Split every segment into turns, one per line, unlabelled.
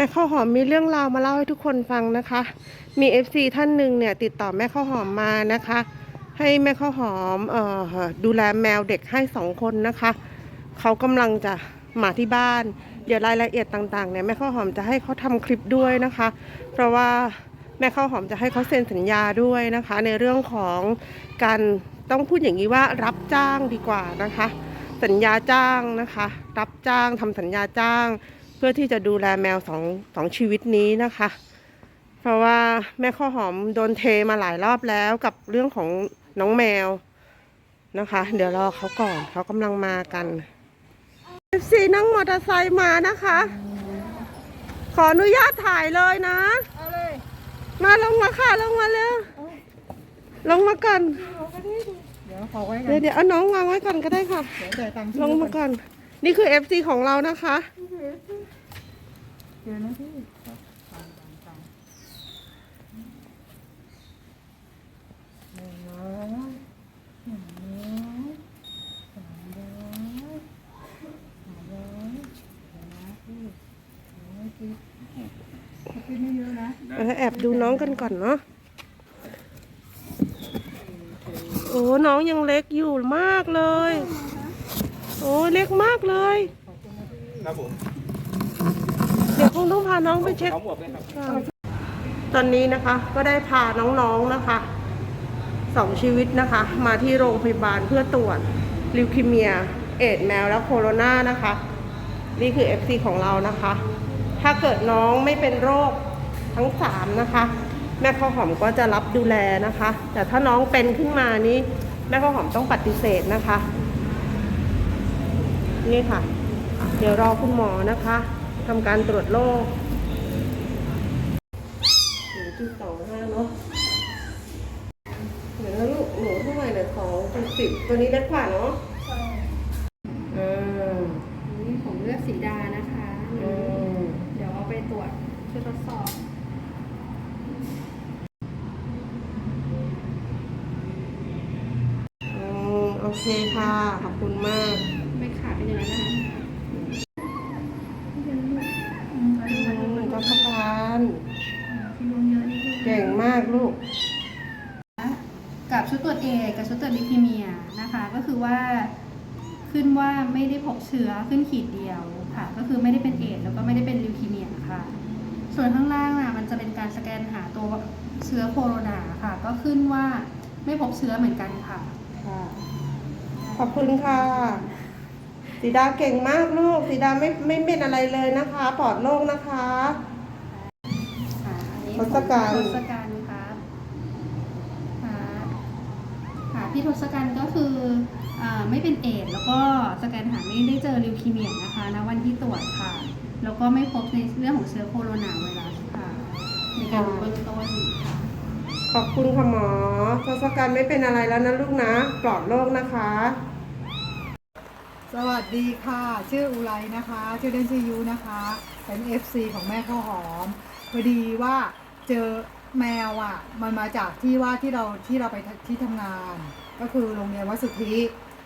แม่ข้าวหอมมีเรื่องราวมาเล่าให้ทุกคนฟังนะคะ มี FC ท่านหนึ่งเนี่ยติดต่อแม่ข้าวหอมมานะคะ ให้แม่ข้าวหอมเอ่อดูแลแมวเด็กให้สองคนนะคะ เขากำลังจะมาที่บ้าน เดี๋ยวรายละเอียดต่างๆเนี่ยแม่ข้าวหอมจะให้เขาทำคลิปด้วยนะคะ เพราะว่าแม่ข้าวหอมจะให้เขาเซ็นสัญญาด้วยนะคะ ในเรื่องของการต้องพูดอย่างนี้ว่ารับจ้างดีกว่านะคะ สัญญาจ้างนะคะ รับจ้างทำสัญญาจ้าง เพื่อที่จะดูแลแมวสองสองชีวิตนี้นะคะ เพราะว่าแม่ข้าวหอมโดนเทมาหลายรอบแล้วกับเรื่องของน้องแมวนะคะ เดี๋ยวรอเขาก่อนเขากำลังมากันซีนั่งมอเตอร์ไซค์มานะคะ ขออนุญาตถ่ายเลยนะ
เอาเลย
มาลงมาค่ะลงมาเร็วลงมาก่อน
เอาก็ได้ดิเดี๋ยวขอไว้กัน
เดี๋ยวเดี๋ยวเอาน้องวางไว้ก่อนก็ได้ค่ะ
เดี๋ยวจ่ายตังค์ที่
ลงมาก่อน นี่คือ FC ของเรานะคะ
เดี๋ยวนะพี่ตังค์ตังค์ตังค์หนึ่งร้อยห ดี๋ยวนะพี่เดี๋ยวนะพี่พี่ไม่เยอ
แอบดูน้องกันก่อนเนาะ โอ้ น้องยังเล็กอยู่มากเลย โอ้ เล็กมากเลย
ครับผม
คงต้องพาน้องไปเช็ค
พร้อมหมวกเลยครับ
ตอนนี้นะคะก็ได้พาน้องๆนะคะสองชีวิตนะคะ มาที่โรงพยาบาลเพื่อตรวจลิวคีเมีย เอดแมวและโคโรนานะคะ นี่คือ FC ของเรานะคะ ถ้าเกิดน้องไม่เป็นโรคทั้งสามนะคะ แม่ข้าวหอมก็จะรับดูแลนะคะ แต่ถ้าน้องเป็นขึ้นมานี้แม่ข้าวหอมต้องปฏิเสธนะคะ นี่ค่ะ เดี๋ยวรอคุณหมอนะคะ ทำการตรวจโรคหนึ่งจุดสองห้าเนาะเดี๋ยวนะลูกหนูเท่าไหร่เนี่ยสองจุดสิบตัวนี้เล็กกว่าเนาะอืม
นี่ผมเลือกสีดานะคะ
อืม
เดี๋ยวเอาไปตรวจเพื่อทดสอบ
อืมโอเคค่ะ ขอบคุณมาก
ไม่ขาดเป็นอย่างนั้นนะคะ
อืมก็ขพาน
พี่ลุงเยอะนิดนึง
เก่งมากลูก
กับชุดตรวจเอกับชุดตรวจลิพีเมียนะคะก็คือว่าขึ้นว่าไม่ได้พบเชื้อขึ้นขีดเดียวค่ะ ก็คือไม่ได้เป็นเอดส์แล้วก็ไม่ได้เป็นลิวคีเมียค่ะ ส่วนข้างล่างน่ะมันจะเป็นการสแกนหาตัวเชื้อโคโรนาค่ะ ก็ขึ้นว่าไม่พบเชื้อเหมือนกันค่ะ
ค่ะขอบคุณค่ะสีดาเก่งมากลูกสีดาไม่ไม่เป็นอะไรเลยนะคะปลอดโรคนะคะ
ค่ะอันนี้
ทศกัณฐ์
ทศกัณฐ์ครับค่ะ ค่ะพี่ทศกัณฐ์ก็คืออ่าไม่เป็นเอดส์แล้วก็สแกนหาไม่ได้เจอลิวคีเมียนะคะณวันที่ตรวจค่ะ แล้วก็ไม่พบในเรื่องของเชื้อโคโรนาไวรัสค่ะในการรู้เบื้องต้นค่ะ
ขอบคุณค่ะหมอทศกัณฐ์ไม่เป็นอะไรแล้วนะลูกนะปลอดโรคนะคะ
สวัสดีค่ะ ชื่ออุไรนะคะ ชื่อเล่นชื่อยูนะคะ เป็น FC ของแม่ข้าวหอม พอดีว่าเจอ แมวอะ มันมาจากที่ว่าที่เราที่เราไปที่ทำงาน ก็คือโรงเรียนวัดสุทธิ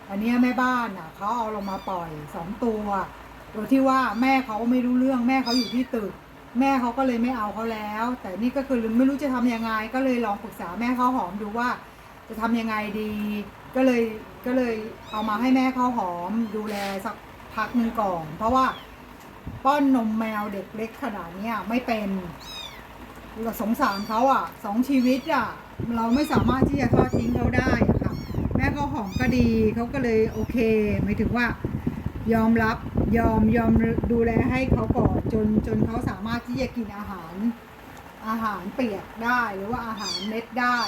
อันนี้แม่บ้านอะเขาเอาลงมาปล่อยสองตัวโดยที่ว่าแม่เขาไม่รู้เรื่องแม่เขาอยู่ที่ตึก แม่เขาก็เลยไม่เอาเขาแล้ว แต่นี่ก็คือไม่รู้จะทำยังไง ก็เลยลองปรึกษาแม่เขาหอมดูว่า จะทำยังไงดี ก็เลยก็เลยเอามาให้แม่เขาหอมดูแลสักพักหนึ่งก่อนเพราะว่าป้อนนมแมวเด็กเล็กขนาดนี้ไม่เป็น เราสงสารเขาอะสองชีวิตอะเราไม่สามารถที่จะทอดทิ้งเขาได้อะค่ะ แม่เขาหอมก็ดีเขาก็เลยโอเคหมายถึงว่า ยอมรับยอมยอมดูแลให้เขาก่อนจนจนเขาสามารถที่จะกินอาหาร อาหารเปียกได้หรือว่าอาหารเม็ดได้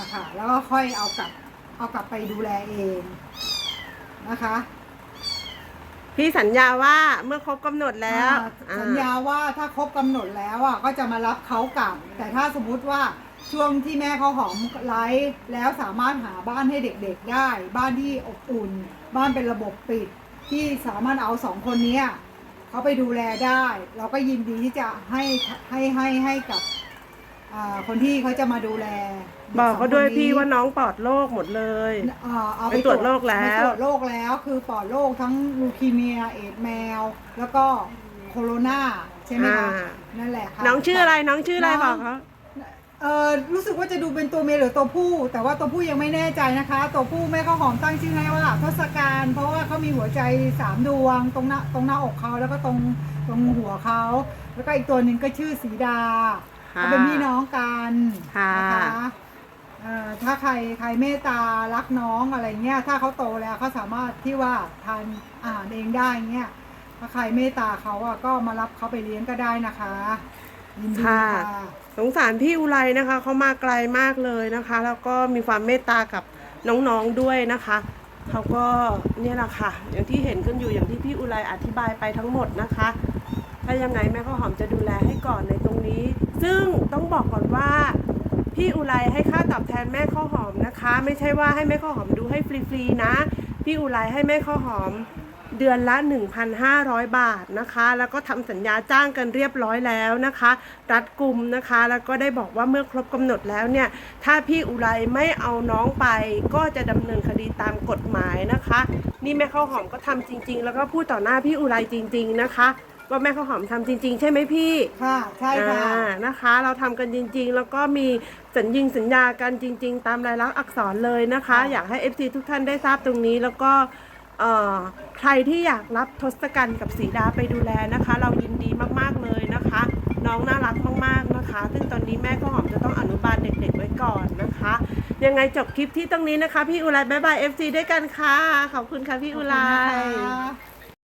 นะคะแล้วก็ค่อยเอากลับเอากลับไปดูแลเองนะคะ
พี่สัญญาว่าเมื่อครบกำหนดแล้ว
อ่าสัญญาว่าถ้าครบกำหนดแล้วอะก็จะมารับเขากลับ แต่ถ้าสมมุติว่าช่วงที่แม่เขาหอมไลฟ์แล้วสามารถหาบ้านให้เด็กๆได้ บ้านที่อบอุ่น บ้านเป็นระบบปิด ที่สามารถเอาสองคนเนี้ยเขาไปดูแลได้ เราก็ยินดีที่จะให้ให้ให้ให้กับ อ่าคนที่เขาจะมาดูแลด็
บอกเขาด้วย
สองคนนี้
พี่ว่าน้องปลอดโรคหมดเลย
อ่าเอา
ไปตรวจโรคแล้ว
ไปตรวจโรคแล้วคือปลอดโรคทั้งลูคีเมียเอดส์แมว แล้วก็โคโรนาใช่ไหมคะ
อ่า
นั่นแหละค่ะ
น้องชื่ออะไรน้องชื่ออะไร
น้อง
บอกเขา
เออรู้สึกว่าจะดูเป็นตัวเมียหรือตัวผู้ แต่ว่าตัวผู้ยังไม่แน่ใจนะคะ ตัวผู้แม่ข้าวหอมตั้งชื่อให้ว่าทศกัณฐ์เพราะว่าเขามีหัวใจสามดวงตรงหน้าตรงหน้าอกเขาแล้วก็ตรงตรงหัวเขาแล้วก็อีกตัวหนึ่งก็ชื่อสีดา
ค่ะ
เขาเป็นพี่น้องกัน
ค่ะ
นะคะเอ่อถ้าใครใครเมตตารักน้องอะไรเงี้ยถ้าเขาโตแล้วเขาสามารถที่ว่าทานอาหารเองได้เงี้ยถ้าใครเมตตาเขาอะก็มารับเขาไปเลี้ยงก็ได้นะคะยินดี
ค่ะ
ค่ะ
สงสารพี่อุไรนะคะเขามาไกลมากเลยนะคะ แล้วก็มีความเมตตากับน้องๆด้วยนะคะเขาก็เนี่ยแหละค่ะอย่างที่เห็นกันอยู่อย่างที่พี่อุไรอธิบายไปทั้งหมดนะคะ ถ้ายังไงแม่ข้าวหอมจะดูแลให้ก่อนในตรงนี้ ซึ่งต้องบอกก่อนว่าพี่อุไรให้ค่าตอบแทนแม่ข้าวหอมนะคะ ไม่ใช่ว่าให้แม่ข้าวหอมดูให้ฟรีๆนะ พี่อุไรให้แม่ข้าวหอมเดือนละ 1,500 บาทนะคะ แล้วก็ทำสัญญาจ้างกันเรียบร้อยแล้วนะคะ รัดกลุ่มนะคะ แล้วก็ได้บอกว่าเมื่อครบกำหนดแล้วเนี่ย ถ้าพี่อุไรไม่เอาน้องไป ก็จะดำเนินคดีตามกฎหมายนะคะ นี่แม่ข้าวหอมก็ทำจริง ๆ แล้วก็พูดต่อหน้าพี่อุไรจริง ๆ นะคะ ว่าแม่ข้าวหอมทำจริง ๆ ใช่ไหมพี่
ค่ะ ใช่ค่ะ
อ่านะคะ เราทำกันจริง ๆ แล้วก็มีสัญญิงสัญญากันจริง ๆ ตามลายลักษณ์อักษรเลยนะคะ
ค่ะ
อยากให้ FC ทุกท่านได้ทราบตรงนี้แล้วก็เอ่อใครที่อยากรับทศกัณฐ์กับสีดาไปดูแลนะคะ เรายินดีมากๆเลยนะคะ น้องน่ารักมากๆนะคะ ซึ่งตอนนี้แม่ก็หอมจะต้องอนุบาลเด็ก ๆ ไว้ก่อนนะคะ ยังไงจบคลิปที่ตรงนี้นะคะ พี่อุไรบายบาย FC ด้วยกันค่ะ ขอบคุณค่ะพี่อุไร
ขอบคุณนะคะ